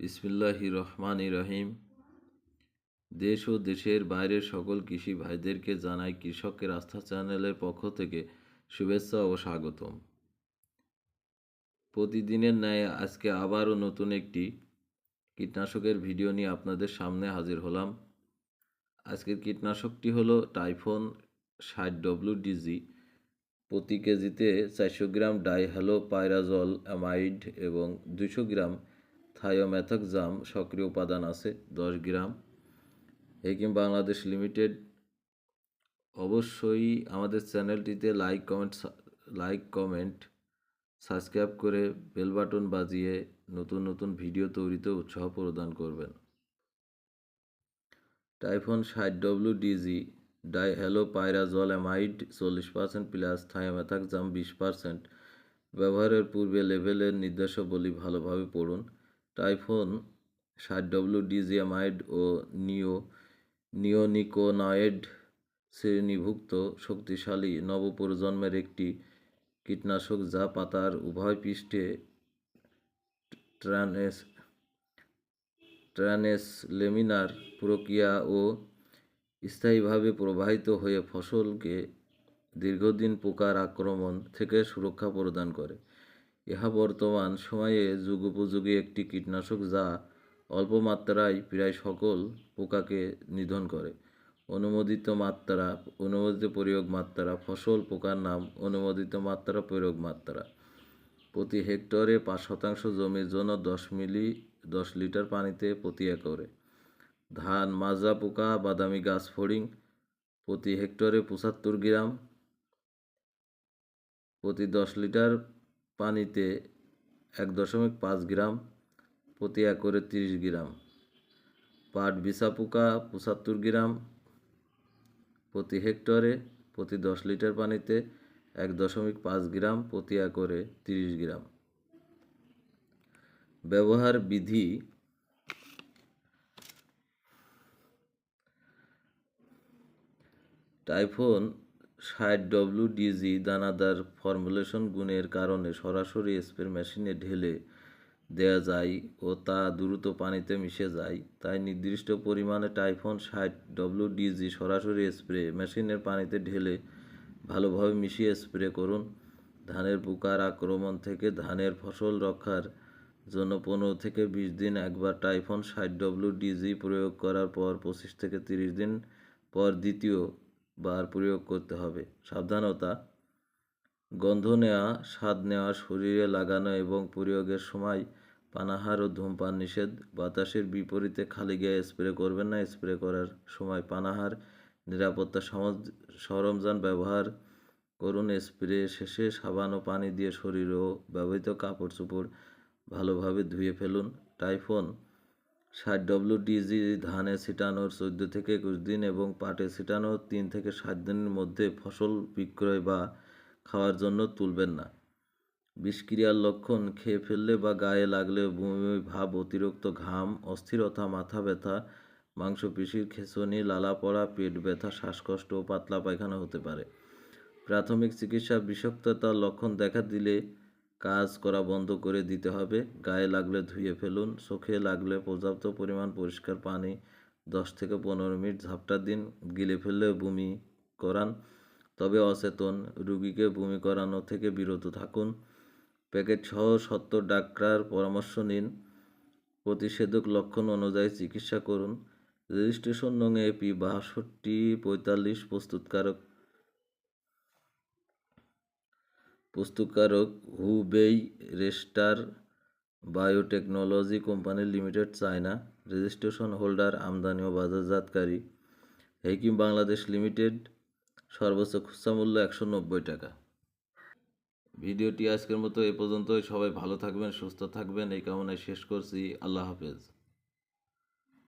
বিসমিল্লাহি রহমান রহিম। দেশ ও দেশের বাইরের সকল কৃষি ভাইদেরকে জানাই কৃষকের আস্থা চ্যানেলের পক্ষ থেকে শুভেচ্ছা ও স্বাগতম। প্রতিদিনের ন্যায় আজকে আবারও নতুন একটি কীটনাশকের ভিডিও নিয়ে আপনাদের সামনে হাজির হলাম। আজকের কীটনাশকটি হলো টাইফোন ষাট ডব্লিউ ডিজি প্রতি কেজিতে চারশো গ্রাম ডাইহ্যালো পাইরাজল অ্যামাইড এবং দুশো গ্রাম থায়োম্যাথক্সাম সক্রিয় উপাদান আছে, দশ গ্রাম। হেকিম বাংলাদেশ লিমিটেড, অবশ্যই আমাদের চ্যানেলটিতে like comment like comment, subscribe করে বেল বাটন বাজিয়ে নতুন নতুন ভিডিও তৈরিতে উৎসাহ প্রদান করবেন। টাইফন ষাট W DG di halo pyrazole amide চল্লিশ পার্সেন্ট প্লাস থায়োম্যাথাক্সাম বিশ পার্সেন্ট ব্যবহারের পূর্বে লেভেলের নির্দেশাবলী ভালোভাবে পড়ুন। টাইফোন ষাট ডব্লিউ ডিজিয়ামাইড ও নিও নিওনিকোনয়েড শ্রেণীভুক্ত শক্তিশালী নবপ্রজন্মের একটি কীটনাশক যা পাতার উভয় পৃষ্ঠে ট্রানেস ট্রানেস লেমিনার প্রক্রিয়া ও স্থায়ীভাবে প্রবাহিত হয়ে ফসলকে দীর্ঘদিন পোকার আক্রমণ থেকে সুরক্ষা প্রদান করে। ইহা বর্তমান সময়ে যুগোপযোগী একটি কীটনাশক যা অল্প মাত্রায় প্রায় সকল পোকাকে নিধন করে। অনুমোদিত মাত্রা, অনুমোদিত প্রয়োগ মাত্রা, ফসল পোকার নাম, অনুমোদিত মাত্রা, প্রয়োগ মাত্রা। প্রতি হেক্টরে পাঁচ শতাংশ জমির জন্য দশ মিলি, দশ লিটার পানিতে প্রতি একরে। ধান, মাজরা পোকা, বাদামি গাছ ফড়িং, প্রতি হেক্টরে পঁচাত্তর গ্রাম। প্রতি দশ লিটার পানিতে এক দশমিক পাঁচ গ্রাম, প্রতি একরে তিরিশ গ্রাম। পাট বিছা পোকা পঁচাত্তর গ্রাম, প্রতি হেক্টরে প্রতি দশ লিটার পানিতে এক দশমিক পাঁচ গ্রাম, প্রতি একরে তিরিশ গ্রাম। ব্যবহার বিধি টাইফোন ষাট ডব্লিউ ডিজি দানাদার ফর্মুলেশন গুণের কারণে সরাসরি স্প্রে মেশিনে ঢেলে দেওয়া যায় ও তা দ্রুত পানিতে মিশে যায়। তাই নির্দিষ্ট পরিমাণে টাইফন ষাট ডব্লিউ ডিজি সরাসরি স্প্রে মেশিনের পানিতে ঢেলে ভালোভাবে মিশিয়ে স্প্রে করুন। ধানের পোকার আক্রমণ থেকে ধানের ফসল রক্ষার জন্য পনেরো থেকে বিশ দিন একবার টাইফন ষাট ডব্লিউ ডিজি প্রয়োগ করার পর পঁচিশ থেকে তিরিশ দিন পর দ্বিতীয় বার প্রয়োগ করতে হবে। সাবধানতা, গন্ধ নেওয়া স্বাদ নেওয়া শরীরে লাগানো এবং প্রয়োগের সময় পানাহার ও ধূমপান নিষেধ। বাতাসের বিপরীতে খালি গায়ে স্প্রে করবেন না। স্প্রে করার সময় পানাহার, নিরাপত্তা সরঞ্জাম ব্যবহার করুন। স্প্রে শেষে সাবান ও পানি দিয়ে শরীর ও ব্যবহৃত কাপড় চোপড় ভালোভাবে ধুয়ে ফেলুন। টাইফোন ষাট ডব্লিউ ডিজি ধানে ছিটানোর চোদ্দ থেকে একুশ দিন এবং পাটে ছিটানোর তিন থেকে সাত দিনের মধ্যে ফসল বিক্রয় বা খাওয়ার জন্য তুলবেন না। বিষক্রিয়ার লক্ষণ খেয়ে ফেললে বা গায়ে লাগলে বমি, ভাব, অতিরিক্ত ঘাম, অস্থিরতা, মাথা ব্যথা, মাংসপেশির খেঁচনি, লালা পড়া, পেট ব্যথা, শ্বাসকষ্ট ও পাতলা পায়খানা হতে পারে। প্রাথমিক চিকিৎসা বিষাক্ততার লক্ষণ দেখা দিলে কাজ করা বন্ধ করে দিতে হবে। গায়ে লাগলে ধুয়ে ফেলুন, চোখে লাগলে পর্যাপ্ত পরিমাণ পরিষ্কার পানি, দশ থেকে পনেরো মিনিট ঝাপটা দিন, গিলে ফেললে বমি করান। তবে অচেতন, রুগীকে বমি করানো থেকে বিরত থাকুন। প্যাকেট সহ সত্তর ডাক্তার পরামর্শ নিন। প্রতিষেধক লক্ষণ অনুযায়ী চিকিৎসা করুন। রেজিস্ট্রেশন নং এপি বাষট্টি পঁয়তাল্লিশ প্রস্তুতকারক প্রস্তুতকারক Hubei Restar biotechnology company limited, China. Registration holder, আমদানি ও বাজারজাতকারী। হেকিম বাংলাদেশ লিমিটেড, সর্বোচ্চ খুচরা মূল্য একশো নব্বই টাকা। ভিডিওটি আজকের মতো এ পর্যন্তই। সবাই ভালো থাকবেন, সুস্থ থাকবেন। এই কামনায় শেষ করছি। আল্লাহ হাফেজ।